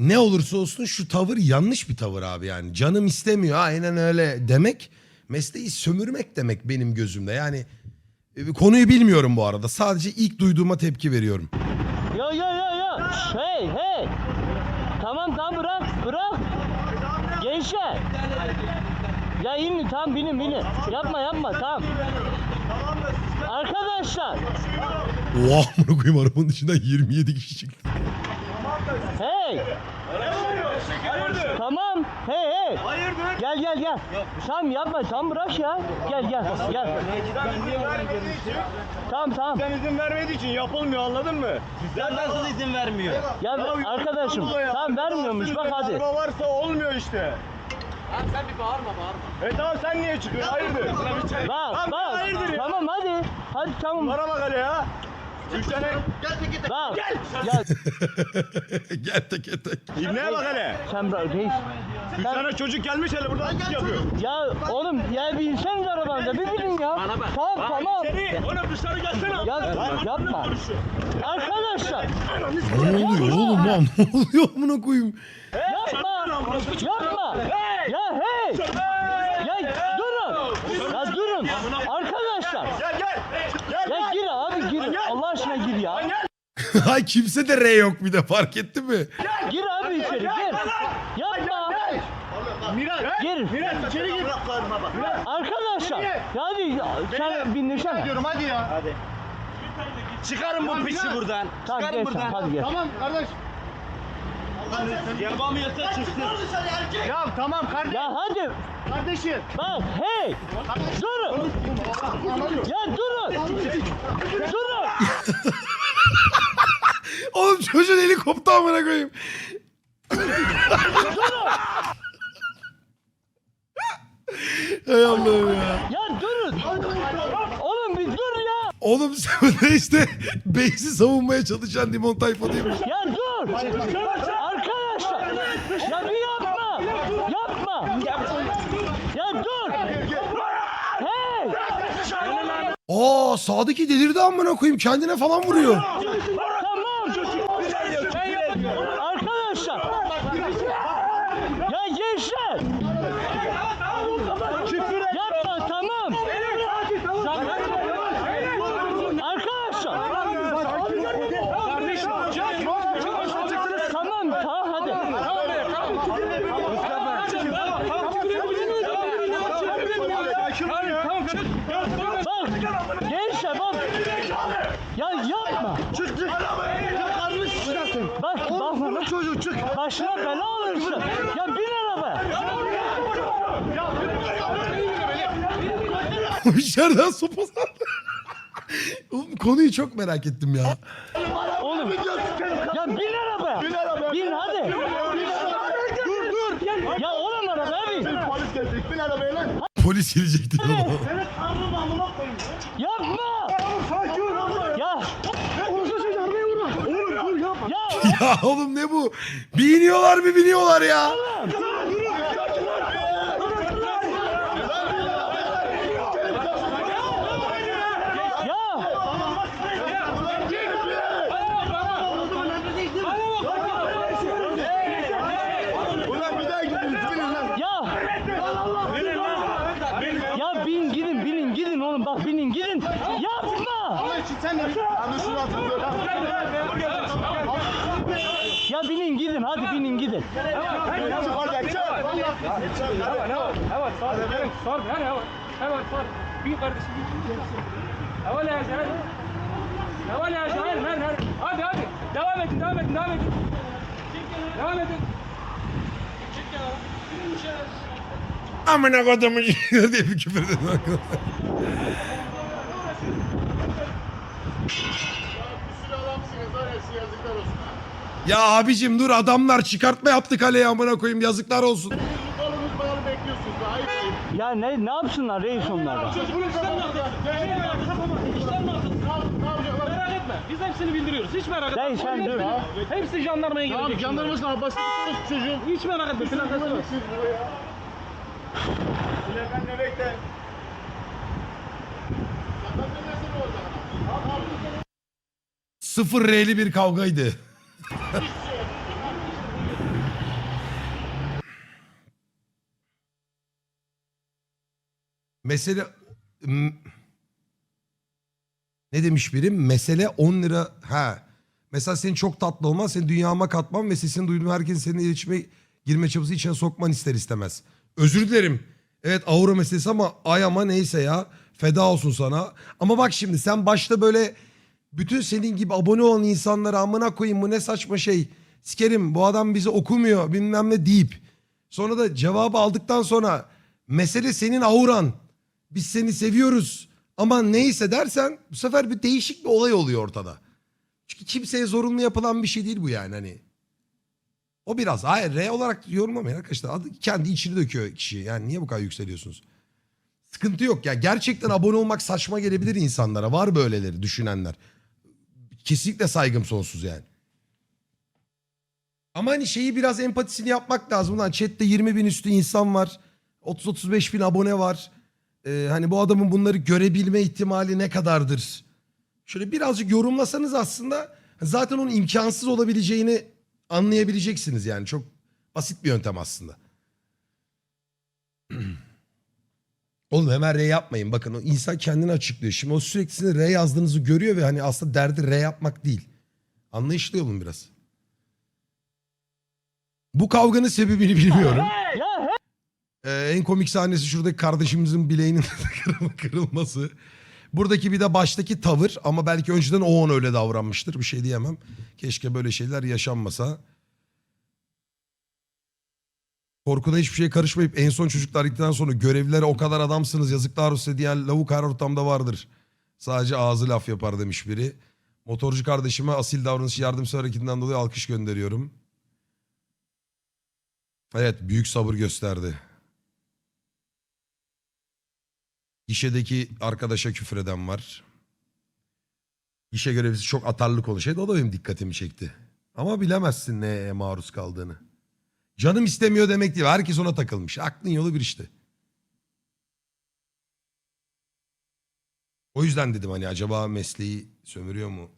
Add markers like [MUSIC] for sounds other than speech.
ne olursa olsun şu tavır yanlış bir tavır abi yani. Canım istemiyor aynen öyle demek mesleği sömürmek demek benim gözümde. Yani e, konuyu bilmiyorum bu arada. Sadece ilk duyduğuma tepki veriyorum. Ya ya ya ya. Şş, Hey hey. Tamam tamam bırak bırak. Gençler. Ya inin tamam binin binin. Yapma yapma tamam. Arkadaşlar. Oha amına koyayım arabanın içinden 27 kişi çıktı. Hey. Tamam. Hey hey. Hayırdır? Gel gel gel. Tamam yapma tamam bırak ya. Gel gel gel. Ben izin vermediği için, Tamam tamam. sen izin vermediği için yapılmıyor anladın mı? Bizden nasıl izin vermiyor? Ya arkadaşım tamam vermiyormuş bak hadi. Araba varsa olmuyor işte. Abi sen bir bağırma bağırma. E tamam sen niye çıkıyorsun? Hayırdır? Bak bak. Tamam hadi. Hadi tamam. Bana bak hele ya. Üç tane Bak. Ya [LAUGHS] Gel teke tek. İbneye bak hele. sen bırak reis. Üç tane çocuk gelmiş hele burada iş yapıyor. Ya oğlum ya bir inseniz arabanıza bir binin ya. Bana bak. Tamam tamam. Seni oğlum dışarı gelsene. Ya yapma. Arkadaşlar Ne oluyor oğlum lan? Ne oluyor amına koyayım? yapma. Yapma. Ya hey. Ya durun. Ya durun. Arkadaşlar. Gel gel. Gel. Ya gir ya. Ay kimse de R yok bir de fark etti mi? Gir abi içeri gir. Yapma. Miraç. Gir. Miraç içeri gir. Arkadaşlar. Ya hadi sen bindirsene. Diyorum hadi ya. Hadi. Çıkarın bu piçi buradan. Tamam Çıkarın geç sen buradan. hadi geç. Tamam kardeş. Yapamıyorsa çıksın. Ya tamam kardeş. Ya hadi Kardeşim. bak hey. Durun. Ya durun. Durun. Çocuğun eli koptu amına koyayım. Hay Allah'ım ya. Ya durun. Oğlum bir dur ya. Oğlum sen de işte Beysi savunmaya çalışan Limon Tayfa değil mi? Ya dur. Arkadaşlar. Ya bir yapma. Yapma. Ya dur. Hey. Aa sağdaki delirdi amına koyayım kendine falan vuruyor. Tamam. Arkadaşlar. Ya gençler. Yapma tamam. Arkadaşlar. Tamam tamam hadi. Bak gençler bak. Ya yapma. Çık çık. Kardeş çıkarsın. Bak bak. Çocuğu çık. Başına bela alırsın. Ya bin arabaya. İçeriden sopa. Oğlum konuyu çok merak ettim ya. Oğlum. Ya bin arabaya. Bin arabaya. Bin hadi. Dur dur. Ya oğlum arabaya bin. Polis gelecek. Bin arabaya Polis gelecekti. Senin karnını amına koyayım. Yapma. Sakin ol. Ya. Olursa sen arabaya vurma. Oğlum dur yapma. Ya. [LAUGHS] ya oğlum ne bu? Biniyorlar mı biniyorlar ya? Ya. Ulan bir daha gidin. Binin lan. Ya. Ya bin gidin binin Allah binin gidin. Yapma. Allah için sen de anlaşılır hatırlıyor. Ya binin gidin hadi binin gidin. Hadi hadi devam edin devam edin devam edin. Devam edin. Çık ya. Amına kodumun diye bir küfür dedi arkadaşlar. Ya abicim dur adamlar çıkartma yaptı kaleye amına koyayım yazıklar olsun. Ya ne ne yapsınlar reis onlardan? merak etme biz hepsini bildiriyoruz hiç merak etme Dayı sen dur. hepsi jandarmaya Tamam gidecek jandarmasın ablasını tutuyoruz çocuğun. hiç merak etme plakası var. Plakan ne bekle? Plakan nesin orada? Sıfır R'li bir kavgaydı. Mesele ne demiş birim? Mesele 10 lira. Ha. Mesela senin çok tatlı olman, seni dünyama katmam ve sesini duyduğum herkesin senin iletişime girme çabası içine sokman ister istemez. Özür dilerim. Evet aura meselesi ama ay ama neyse ya. Feda olsun sana. Ama bak şimdi sen başta böyle bütün senin gibi abone olan insanlara amına koyayım bu ne saçma şey. Sikerim bu adam bizi okumuyor bilmem ne deyip. Sonra da cevabı aldıktan sonra mesele senin auran. Biz seni seviyoruz ama neyse dersen bu sefer bir değişik bir olay oluyor ortada. Çünkü kimseye zorunlu yapılan bir şey değil bu yani hani. O biraz hayır R olarak yorumlamayın arkadaşlar. Adı, kendi içini döküyor kişi. Yani niye bu kadar yükseliyorsunuz? Sıkıntı yok ya. Gerçekten abone olmak saçma gelebilir insanlara. Var böyleleri düşünenler. Kesinlikle saygım sonsuz yani. Ama hani şeyi biraz empatisini yapmak lazım. Lan chatte 20 bin üstü insan var. 30-35 bin abone var. Ee, hani bu adamın bunları görebilme ihtimali ne kadardır? Şöyle birazcık yorumlasanız aslında zaten onun imkansız olabileceğini anlayabileceksiniz yani. Çok basit bir yöntem aslında. [CLEARS THROAT] Oğlum hemen R yapmayın. Bakın o insan kendini açıklıyor. Şimdi o sürekli sizin R yazdığınızı görüyor ve hani aslında derdi R yapmak değil. Anlayışlı olun biraz. Bu kavganın sebebini [LAUGHS] bilmiyorum. Ee, en komik sahnesi şuradaki kardeşimizin bileğinin [LAUGHS] kırılma- kırılması. Buradaki bir de baştaki tavır ama belki önceden o on öyle davranmıştır. Bir şey diyemem. Keşke böyle şeyler yaşanmasa. Korkuda hiçbir şeye karışmayıp en son çocuklar gittikten sonra görevlilere o kadar adamsınız yazıklar olsun diyen lavuk her ortamda vardır. Sadece ağzı laf yapar demiş biri. Motorcu kardeşime asil davranışı yardımsever hareketinden dolayı alkış gönderiyorum. Evet büyük sabır gösterdi. Gişedeki arkadaşa küfür eden var. Gişe görevlisi çok atarlı konuşuyordu. O da benim dikkatimi çekti. Ama bilemezsin neye maruz kaldığını. Canım istemiyor demek değil. Herkes ona takılmış. Aklın yolu bir işte. O yüzden dedim hani acaba mesleği sömürüyor mu?